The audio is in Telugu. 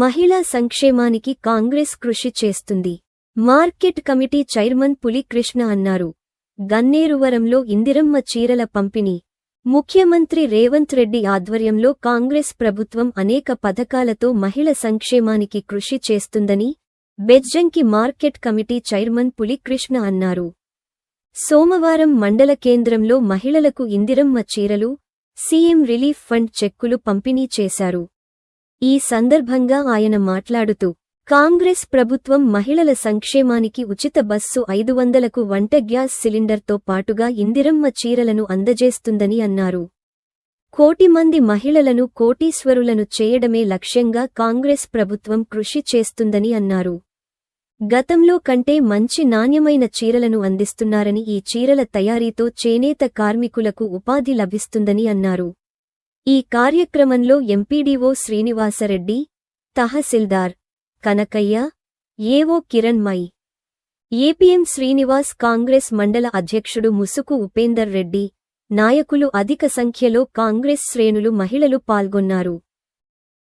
మహిళా సంక్షేమానికి కాంగ్రెస్ కృషి చేస్తుంది. మార్కెట్ కమిటీ చైర్మన్ పులి కృష్ణ అన్నారు. గన్నేరువరంలో ఇందిరమ్మ చీరల పంపిణీ. ముఖ్యమంత్రి రేవంత్ రెడ్డి ఆధ్వర్యంలో కాంగ్రెస్ ప్రభుత్వం అనేక పథకాలతో మహిళ సంక్షేమానికి కృషి చేస్తుందని బెజ్జంకి మార్కెట్ కమిటీ చైర్మన్ పులి కృష్ణ అన్నారు. సోమవారం మండల కేంద్రంలో మహిళలకు ఇందిరమ్మ చీరలు సీఎం రిలీఫ్ ఫండ్ చెక్కులు పంపిణీ చేశారు. ఈ సందర్భంగా ఆయన మాట్లాడుతూ కాంగ్రెస్ ప్రభుత్వం మహిళల సంక్షేమానికి ఉచిత బస్సు ఐదు వందలకు వంట గ్యాస్ సిలిండర్తో పాటుగా ఇందిరమ్మ చీరలను అందజేస్తుందని అన్నారు. కోటి మంది మహిళలను కోటీశ్వరులను చేయడమే లక్ష్యంగా కాంగ్రెస్ ప్రభుత్వం కృషి చేస్తుందని అన్నారు. గతంలో కంటే మంచి నాణ్యమైన చీరలను అందిస్తున్నారని ఈ చీరల తయారీతో చేనేత కార్మికులకు ఉపాధి లభిస్తుందని అన్నారు. ఈ కార్యక్రమంలో ఎంపీడీఓ శ్రీనివాసరెడ్డి తహసిల్దార్ కనకయ్య ఏవో కిరణ్మై ఏపీఎం శ్రీనివాస్ కాంగ్రెస్ మండల అధ్యక్షుడు ముసుకు ఉపేందర్ రెడ్డి నాయకులు అధిక సంఖ్యలో కాంగ్రెస్ శ్రేణులు మహిళలు పాల్గొన్నారు.